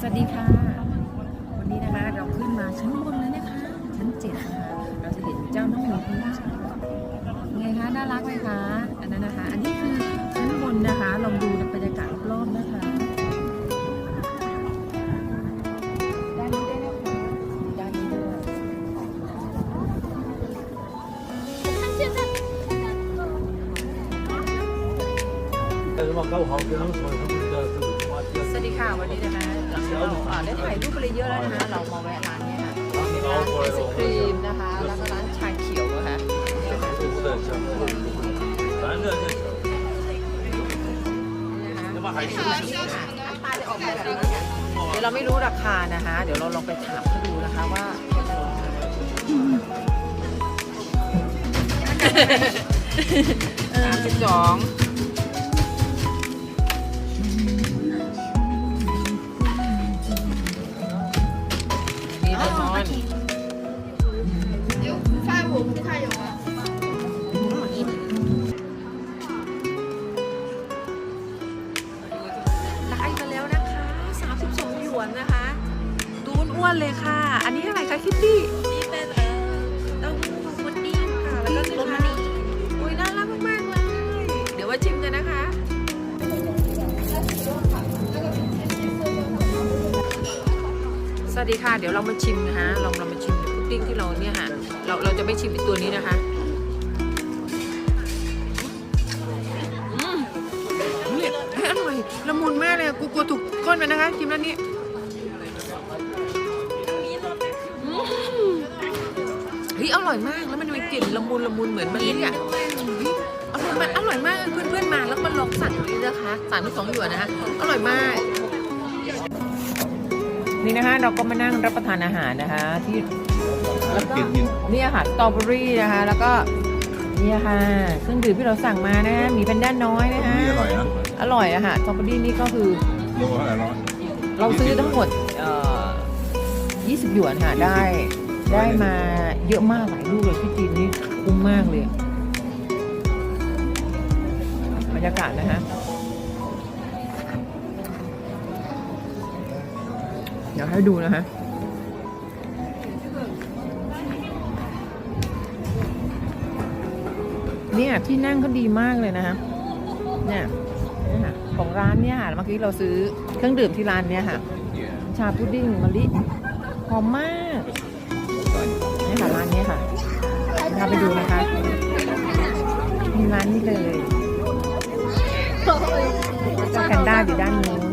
สวัสดีค่ะ วันนี้นะคะเราขึ้นมาชั้นบนแล้วนะคะ ชั้นเจ็ดนะคะ เราจะเห็นเจ้าน้องหมีพิงค์ไงคะน่ารักไหมคะ อันนั้นนะคะ อันนี้คือชั้นบนนะคะ ลองดูบรรยากาศรอบๆนะคะด้านนี้ได้นะคะด้านนี้ด้วย 但是嘛，搞不好跟他们说，他们这这个话题 สวัสดีค่ะวันนี้นะคะเราได้ถ่ายรูปไปเยอะแล้วนะเรามาแวะร้านนี้ค่ะร้านไอศครีมนะคะแล้วก็ร้านชาเขียวนะคะน้ำตาจะออกมาแบบนี้ค่ะเดี๋ยวเราไม่รู้ราคานะคะ เดี๋ยวเราลองไปถามเขาดูนะคะว่าสามสิบสอง นี่เลมอน 有发我不太有啊。 ได้มาแล้วนะคะ 32 หยวนนะคะ ดูอ้วนๆเลยค่ะ อันนี้อะไรคะคิตตี้ ิ วัสดีค่ะ เดี๋ยวเรามาชิมนะคะเราเรามาชิมพุดดิ้งที่เราเนี่ยค่ะ เราเราจะไม่ชิมไอตัวนี้นะคะอืมเนี่ยอร่อยละมุนมากเลยกูกลัวถูกก้นไปนะคะชิมแล้วนี่อืมเฮ้ยอร่อยมากแล้วมันมีกลิ่นละมุนละมุนเหมือนมะลิอะอร่อยมากอร่อยมากเพื่อนเพื่อนๆมาแล้วมาลองสั่งดูนะคะสามสองหยวนนะคะอร่อยมาก นี่นะคะเราก็มานั่งรับประทานอาหารนะคะที่แล้วก็เนี่ยค่ะสตรอเบอรี่นะคะ แล้วก็เนี่ยค่ะเครื่องดื่มที่เราสั่งมานะมีแพนด้าน้อยนะคะนี่อร่อยนะอร่อยอะค่ะสตรอเบอรี่นี่ก็คือโลเท่าไหร่ร้อยเราซื้อทั้งหมดเอ่อ20 หยวนค่ะได้ได้มาเยอะมากหลายลูกเลยที่จีนนี่คุ้มมากเลยบรรยากาศนะคะ ดี๋ยวให้ดูนะคะเนี่ยที่นั่งเขาดีมากเลยนะคะเนี่ยเนี่ยค่ะของร้านเนี่ยค่ะเมื่อกี้เราซื้อเครื่องดื่มที่ร้านเนี่ยค่ะ ชาพุดดิ้งมะลิหอมมากเนี่ยค่ะร้านเนี้ยค่ะพาไปดูนะคะมีร้านนี้เลยเจ้าแพนด้าอยู่ด้านนู้น